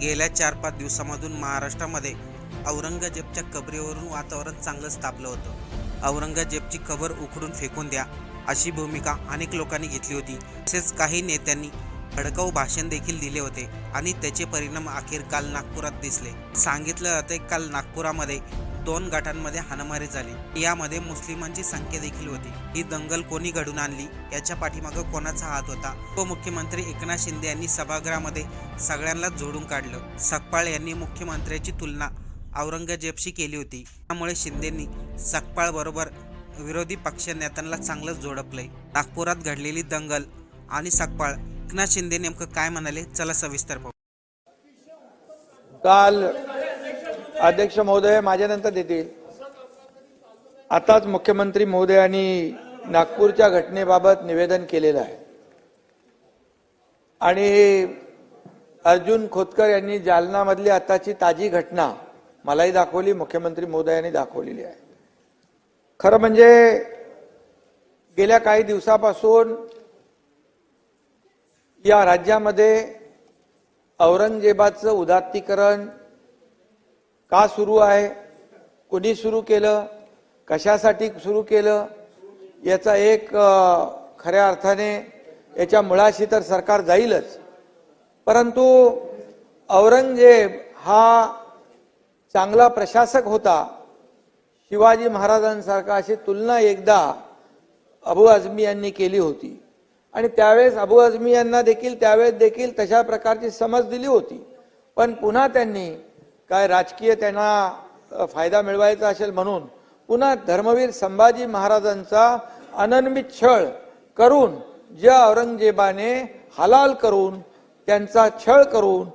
गेल्या चार पाच दिवसामधून महाराष्ट्रामध्ये औरंगजेबच्या कबरीवरून वातावरण चांगलंच तापलं होतं. औरंगजेबची कबर उखडून फेकून द्या अशी भूमिका अनेक लोकांनी घेतली होती. तसेच काही नेत्यांनी भडकाऊ भाषण देखील दिले होते आणि त्याचे परिणाम अखेर काल नागपुरात दिसले. सांगितलं जाते काल नागपुरामध्ये दोन गटांमध्ये हाणामारी झाली. यामध्ये मुस्लिमांची संख्या देखील होती. ही दंगल कोणी घडून आणली? याच्या पाठीमागं कोणाचा हात होता? उपमुख्यमंत्री एकनाथ शिंदे यांनी सभागृहामध्ये सगळ्यांना जोडून काढलं. सकपाळ यांनी मुख्यमंत्र्याची तुलना औरंगजेबशी केली होती. त्यामुळे शिंदेंनी सकपाळ बरोबर विरोधी पक्ष नेत्यांना चांगलंच झोडपलंय नागपुरात घडलेली दंगल आणि सकपाळ एकनाथ शिंदे नेमकं काय म्हणाले? चला सविस्तर पाहू. काल अध्यक्ष महोदय माझ्यानंतर देतील. आताच मुख्यमंत्री महोदयांनी नागपूरच्या घटनेबाबत निवेदन केलेलं आहे. आणि अर्जुन खोतकर यांनी जालनामधली आताची ताजी घटना मलाही दाखवली मुख्यमंत्री महोदयांनी दाखवलेली आहे. खरं म्हणजे गेल्या काही दिवसापासून या राज्यामध्ये औरंगजेबाचं उदात्तीकरण का सुरू आहे? कोणी सुरू केलं? कशासाठी सुरू केलं? याचा एक खऱ्या अर्थाने याच्या मुळाशी तर सरकार जाईलच. परंतु औरंगजेब हा चांगला प्रशासक होता. शिवाजी महाराजांसारखा अशी तुलना एकदा अबू आझमी यांनी केली होती. आणि त्यावेळेस अबू आझमी यांना देखील त्यावेळेस देखील तशा प्रकारची समज दिली होती. पण पुन्हा त्यांनी काय राजकीय त्यांना फायदा मिळवायचा असेल म्हणून पुन्हा धर्मवीर संभाजी महाराजांचा अनन्वित छळ करून ज्या औरंगजेबाने हलाल करून त्यांचा छळ करून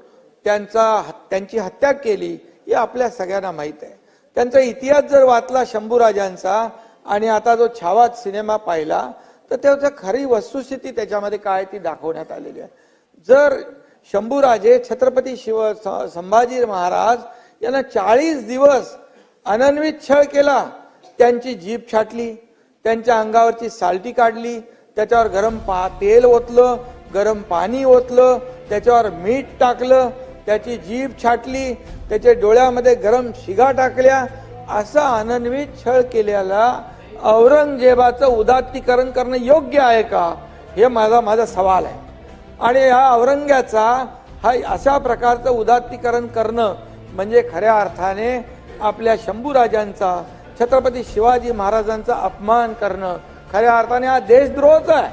त्यांचा त्यांची हत्या केली हे आपल्या सगळ्यांना माहीत आहे. त्यांचा इतिहास जर वाचला शंभूराजांचा आणि आता जो छावा सिनेमा पाहिला तर त्याचं खरी वस्तुस्थिती त्याच्यामध्ये काय ती दाखवण्यात आलेली आहे. जर शंभूराजे छत्रपती शिव स- संभाजी महाराज यांना चाळीस दिवस अनन्वित छळ केला. त्यांची जीभ छाटली त्यांच्या अंगावरची सालटी काढली त्याच्यावर गरम पा तेल ओतलं गरम पाणी ओतलं त्याच्यावर मीठ टाकलं त्याची जीभ छाटली त्याच्या डोळ्यामध्ये गरम शिगा टाकल्या. असा अनन्वित छळ केलेला औरंगजेबाचं उदात्तीकरण करणं योग्य आहे का? हे माझा माझा सवाल आहे. आणि या औरंग्याचा हा अशा प्रकारचं उदात्तीकरण करणं म्हणजे खऱ्या अर्थाने आपल्या शंभूराजांचा छत्रपती शिवाजी महाराजांचा अपमान करणं. खऱ्या अर्थाने हा देशद्रोहच आहे.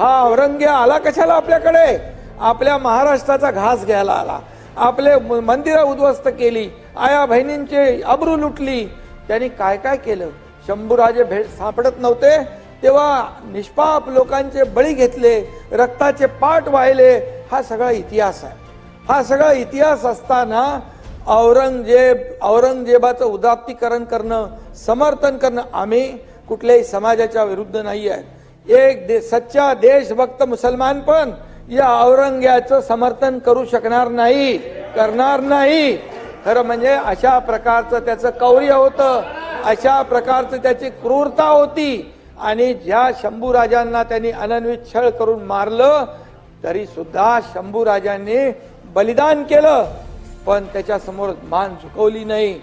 हा औरंग्या आला कशाला आपल्याकडे? आपल्या महाराष्ट्राचा घास घ्यायला आला. आपले म- मंदिरं उद्ध्वस्त केली. आया बहिणींचे अब्रू लुटली. त्यांनी काय काय केलं? शंभूराजे भेट सापडत नव्हते. तेव्हा निष्पाप लोकांचे बळी घेतले रक्ताचे पाठ वाहिले. हा सगळा इतिहास आहे. हा सगळा इतिहास असताना औरंगजेब औरंगजेबाचं उदात्तीकरण करणं समर्थन करणं आम्ही कुठल्याही समाजाच्या विरुद्ध नाही आहे. एक दे, सच्चा देशभक्त मुसलमान पण या औरंग्याचं समर्थन करू शकणार नाही करणार नाही. खरं म्हणजे अशा प्रकारचं त्याचं कौर्य होतं अशा प्रकारचं त्याची क्रूरता होती. आणि ज्या शंभूराजांना त्यांनी अनन्वित छळ करून मारलं तरी सुद्धा शंभूराजांनी बलिदान केलं पण त्याच्यासमोर मान झुकवली नाही.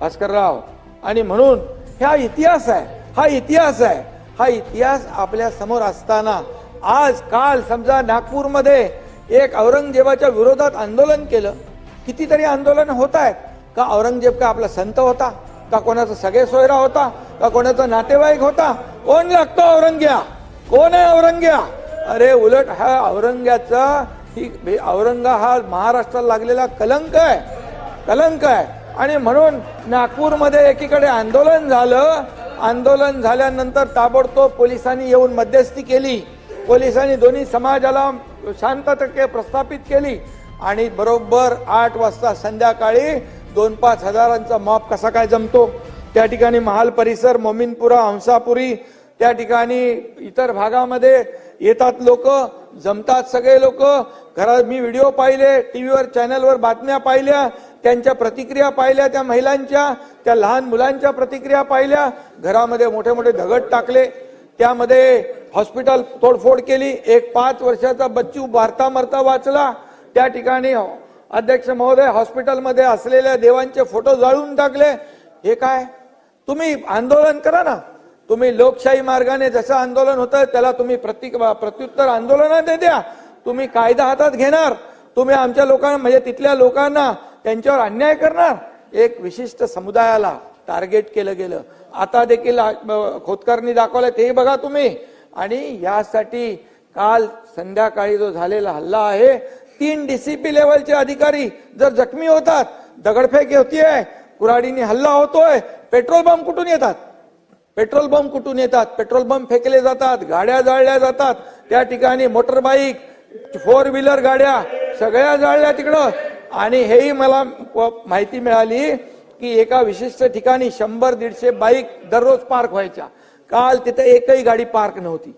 भास्करराव आणि म्हणून हा इतिहास आहे हा इतिहास आहे हा इतिहास आपल्यासमोर असताना आज काल समजा नागपूरमध्ये एक औरंगजेबाच्या विरोधात आंदोलन केलं. कितीतरी आंदोलन होत आहेत. का औरंगजेब का आपला संत होता? का कोणाचा सगळे सोयरा होता? का कोणाचा नातेवाईक होता? कोण लागतो औरंग्या? कोण आहे औरंग्या? अरे उलट हा औरंग्याचा ही म्हणजे औरंगा हा महाराष्ट्राला लागलेला कलंक आहे. कलंक आहे. आणि म्हणून नागपूरमध्ये एकीकडे आंदोलन झालं. आंदोलन झाल्यानंतर ताबडतोब पोलिसांनी येऊन मध्यस्थी केली. पोलिसांनी दोन्ही समाजाला शांतता प्रस्थापित केली. आणि बरोबर आठ वाजता संध्याकाळी दोन पाच हजारांचा मॉप कसा काय जमतो? त्या ठिकाणी महाल परिसर मोमिनपुरा हंसापुरी त्या ठिकाणी इतर भागामध्ये येतात लोक जमतात सगळे लोक. घरात मी व्हिडिओ पाहिले टीव्हीवर चॅनलवर बातम्या पाहिल्या त्यांच्या प्रतिक्रिया पाहिल्या त्या महिलांच्या त्या लहान मुलांच्या प्रतिक्रिया पाहिल्या. घरामध्ये मोठे मोठे दगड टाकले. त्यामध्ये हॉस्पिटल तोडफोड केली. एक पाच वर्षाचा बच्चू भारता मरता वाचला. त्या ठिकाणी अध्यक्ष महोदय हॉस्पिटलमध्ये असलेल्या देवांचे फोटो जाळून टाकले. हे काय? तुम्ही आंदोलन करा ना. तुम्ही लोकशाही मार्गाने जसं आंदोलन होतं त्याला तुम्ही प्रति प्रत्युत्तर आंदोलनात द्या. तुम्ही कायदा हातात घेणार. तुम्ही आमच्या लोकांना म्हणजे तिथल्या लोकांना त्यांच्यावर अन्याय करणार. एक विशिष्ट समुदायाला टार्गेट केलं गेलं. आता देखील आ- खोतकरनी दाखवलं तेही बघा तुम्ही. आणि यासाठी काल संध्याकाळी जो झालेला हल्ला आहे तीन डीसीपी लेवलचे अधिकारी जर जखमी होतात दगडफेक होतीये कुराडीने हल्ला होतोय. पेट्रोल बॉम्ब कुठून येतात? पेट्रोल बॉम्ब कुठून येतात? पेट्रोल बॉम्ब फेकले जातात गाड्या जाळल्या जातात. त्या ठिकाणी मोटर बाईक फोर व्हीलर गाड्या सगळ्या जाळल्या तिकडं. आणि हेही मला माहिती मिळाली की एका विशिष्ट ठिकाणी शंभर दीडशे बाईक दररोज पार्क व्हायच्या. काल तिथे एकही गाडी पार्क नव्हती.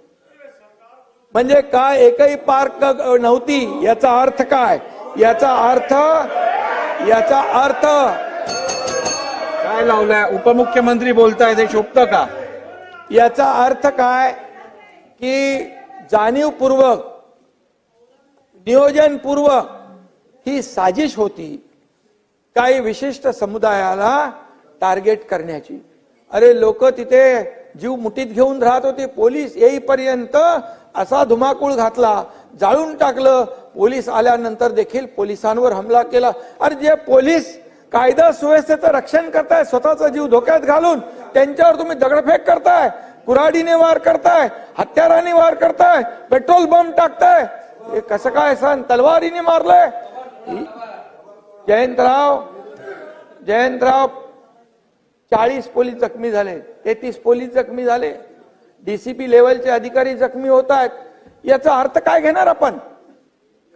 म्हणजे काय एकही पार्क नव्हती याचा अर्थ काय? याचा अर्थ याचा अर्थ काय लावलाय? उपमुख्यमंत्री बोलताय ते शोभतं का? याचा अर्थ काय की जाणीवपूर्वक नियोजनपूर्वक ही साजिश होती काही विशिष्ट समुदायाला टार्गेट करण्याची. अरे लोक तिथे जीव मुठीत घेऊन राहत होते. पोलीस येईपर्यंत असा धुमाकूळ घातला जाळून टाकलं. पोलीस आल्यानंतर देखील पोलिसांवर हमला केला. अरे जे पोलीस कायदा सुव्यवस्थेचं रक्षण करताय स्वतःचा जीव धोक्यात घालून त्यांच्यावर तुम्ही दगडफेक करताय कुऱ्हाडीने वार करताय हत्याराने वार करताय पेट्रोल बॉम्ब टाकताय. हे कसं काय सण तलवारीने मारलंय? जयंतराव जयंतराव चाळीस पोलीस जखमी झाले तेहतीस पोलीस जखमी झाले. डीसीपी लेवलचे अधिकारी जखमी होत आहेत. याचा अर्थ काय घेणार आपण?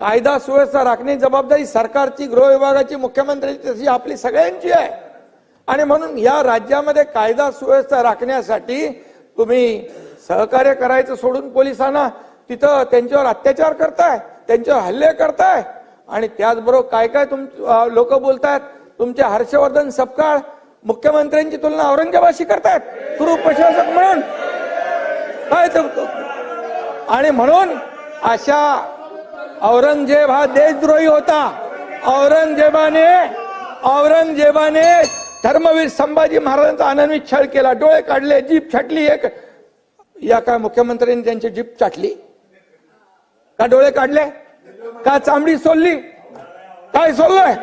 कायदा सुव्यवस्था राखणे जबाबदारी सरकारची गृह विभागाची मुख्यमंत्र्यांची तशी आपली सगळ्यांची आहे. आणि म्हणून या राज्यामध्ये कायदा सुव्यवस्था राखण्यासाठी तुम्ही सहकार्य करायचं सोडून पोलिसांना तिथं त्यांच्यावर अत्याचार करताय त्यांच्यावर हल्ले करताय. आणि त्याचबरोबर काय काय तुम लोक बोलतायत तुमचे हर्षवर्धन सपकाळ मुख्यमंत्र्यांची तुलना औरंगाबादशी करतायत. गुरु प्रशासक म्हणून. काय आणि म्हणून अशा औरंगजेब हा देशद्रोही होता. औरंगजेबाने औरंगजेबाने धर्मवीर संभाजी महाराजांचा आनंदी छळ केला. डोळे काढले जीप छाटली एक या काय मुख्यमंत्र्यांनी त्यांची जीप चाटली का डोळे काढले? का चांबडी सोलली? काय सोललंय?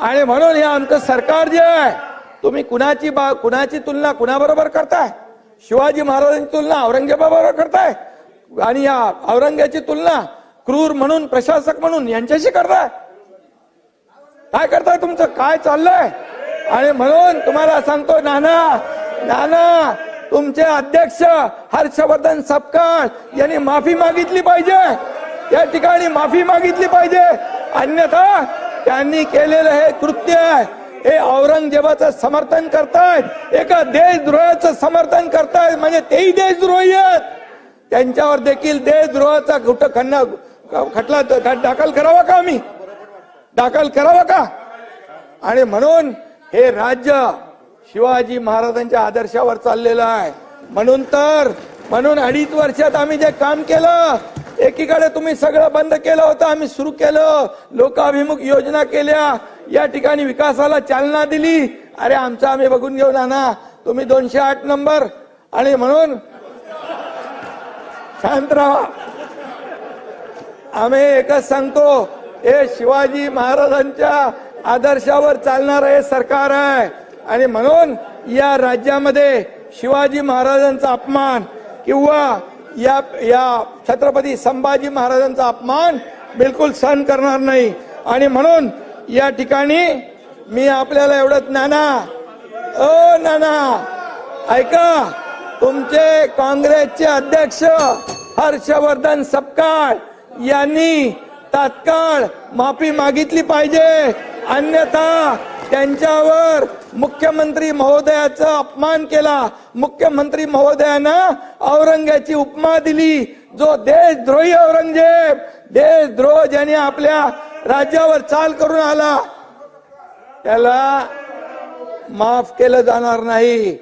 आणि म्हणून हे आमचं सरकार जे आहे तुम्ही कुणाची बा कुणाची तुलना कुणाबरोबर करताय? शिवाजी महाराजांची तुलना औरंगजेबाबरोबर करताय? आणि या औरंग्याची तुलना क्रूर म्हणून प्रशासक म्हणून यांच्याशी करताय. काय करताय तुमचं? काय चाललंय? आणि म्हणून तुम्हाला सांगतो नाना नाना तुमचे अध्यक्ष हर्षवर्धन सपकाळ यांनी माफी मागितली पाहिजे. या ठिकाणी माफी मागितली पाहिजे. अन्यथा त्यांनी केलेलं हे कृत्य हे औरंगजेबाचं समर्थन करतायत. एका देशद्रोहाचं समर्थन करतायत. म्हणजे तेही देशद्रोही आहेत. त्यांच्यावर देखील देशद्रोहाचा कुठं खन्न खटला दाखल करावा का आम्ही? दाखल करावा का? आणि म्हणून हे राज्य शिवाजी महाराजांच्या आदर्शावर चाललेलं आहे. म्हणून तर म्हणून अडीच वर्षात आम्ही जे काम केलं एकीकडे तुम्ही सगळं बंद केलं होतं आम्ही सुरू केलं लोकाभिमुख योजना केल्या या ठिकाणी विकासाला चालना दिली. अरे आमचं आम्ही बघून घेऊ ना तुम्ही दोनशे आठ नंबर. आणि म्हणून शांत राहा. आम्ही एकच सांगतो हे शिवाजी महाराजांच्या आदर्शावर चालणार हे सरकार आहे. आणि म्हणून या राज्यामध्ये शिवाजी महाराजांचा अपमान किंवा या या छत्रपती संभाजी महाराजांचा अपमान बिलकुल सहन करणार नाही. आणि म्हणून या ठिकाणी मी आपल्याला एवढंच नाना ओ नाना ऐका तुमचे काँग्रेसचे अध्यक्ष हर्षवर्धन सपकाळ यांनी तात्काळ माफी मागितली पाहिजे. अन्यथा त्यांच्यावर मुख्यमंत्री महोदयाचा अपमान केला. मुख्यमंत्री महोदयानं औरंगाची उपमा दिली. जो देशद्रोही औरंगजेब देशद्रोह ज्याने आपल्या राज्यावर चाल करून आला त्याला माफ केलं जाणार नाही.